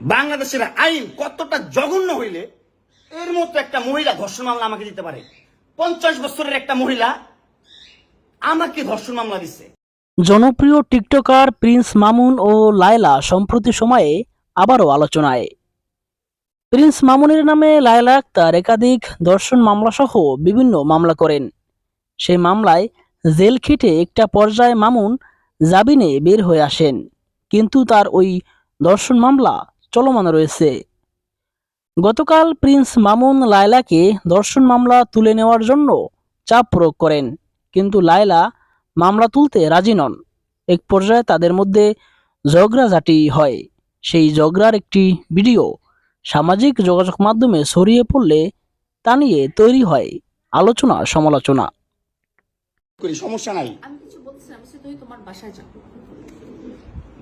বাংলাদেশের আইন কতটা জঘন্য হইলে এর মতো একটা মহিলা ধর্ষণ মামলা আমাকে দিতে পারে? পঞ্চাশ বছরের একটা মহিলা আমাকে ধর্ষণ মামলা দিচ্ছে জনপ্রিয় টিকটকার প্রিন্স মামুন ও লায়লা সম্প্রতি সময়ে আবারও আলোচনায়। প্রিন্স মামুনের নামে লায়লা আক্তার একাধিক ধর্ষণ মামলাসহ বিভিন্ন মামলা করেন। সেই মামলায় জেল খেটে একটা পর্যায়ে মামুন জাবিনে বের হয়ে আসেন। কিন্তু তার ওই ধর্ষণ মামলা চলমান রয়েছে। গতকাল প্রিন্স মামুন লায়লাকে ধর্ষণ মামলা তুলে নেওয়ার জন্য চাপ প্রয়োগ করেন কিন্তু লায়লা মামলা তুলতে রাজি নন। এক পর্যায়ে তাদের মধ্যে ঝগড়াঝাটি হয়। সেই ঝগড়ার একটি ভিডিও সামাজিক যোগাযোগ মাধ্যমে ছড়িয়ে পড়লে তা নিয়ে তৈরি হয় আলোচনা সমালোচনা। সমস্যা নাই।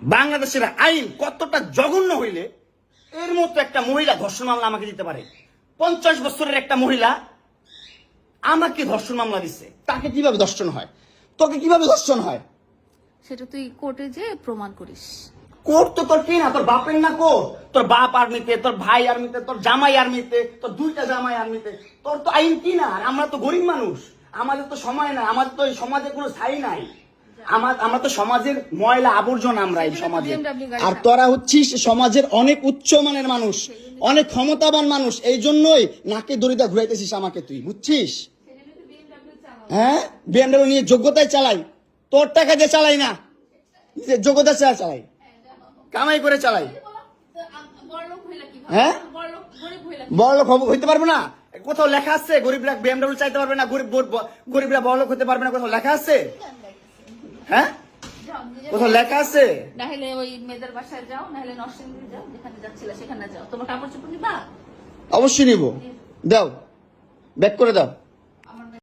বাংলাদেশের আইন কতটা জঘন্য হইলে এর মতো একটা মহিলা ধর্ষণ মামলা আমাকে দিতে পারে। পঞ্চাশ বছরের একটা মহিলা আমাকে ধর্ষণ মামলা দিচ্ছে তাকে কীভাবে ধর্ষণ হয়? তোকে কীভাবে ধর্ষণ হয়? সেটা তুই কোর্টে যে প্রমাণ করিস। কোর্ট তো তোর কি না? তোর বাপের না কোর্ট? তোর বাপ আর্মিতে তোর ভাই আর্মিতে তোর জামাই আর্মিতে তোর দুইটা জামাই আর্মিতে। তোর তো আইন কি না? আর আমরা তো গরিব মানুষ। আমাদের তো সময় নাই আমাদের তো এই সমাজে কোনো ছাই নাই। আমার আমরা তো সমাজের ময়লা আবর্জনা আমরা এই সমাজে। আর তোরা হচ্ছিস সমাজের অনেক উচ্চ মানের মানুষ অনেক ক্ষমতাবান মানুষ এই জন্যই নাকে দড়িটা ঘুরাইতেছিস আমাকে তুই বুঝছিস? হ্যাঁ? বিএমডব্লিউ নিয়ে যোগ্যতায় চালাই তোর টাকা দিয়ে চালাই না যোগ্যতা ছাড়া চালাই কামাই করে চালাই। হ্যাঁ? বড় লোক হইতে পারবে না? কোথাও লেখা আছে গরিবরা বিএমডব্লিউ চাইতে পারবে না গরিব গরিব- গরিবরা বড় লোক হতে পারবে না কোথাও লেখা আছে? হ্যাঁ? কোথাও লেখা আছে? নাহলে ওই মেয়েদের বাসায় যাও নাহলে নরসিংদী যাও যেখানে যাচ্ছিল সেখানে যাও। তোমার কাপড় চোপড় নিবা? অবশ্যই নিব। দাও। ব্যাক করে দাও।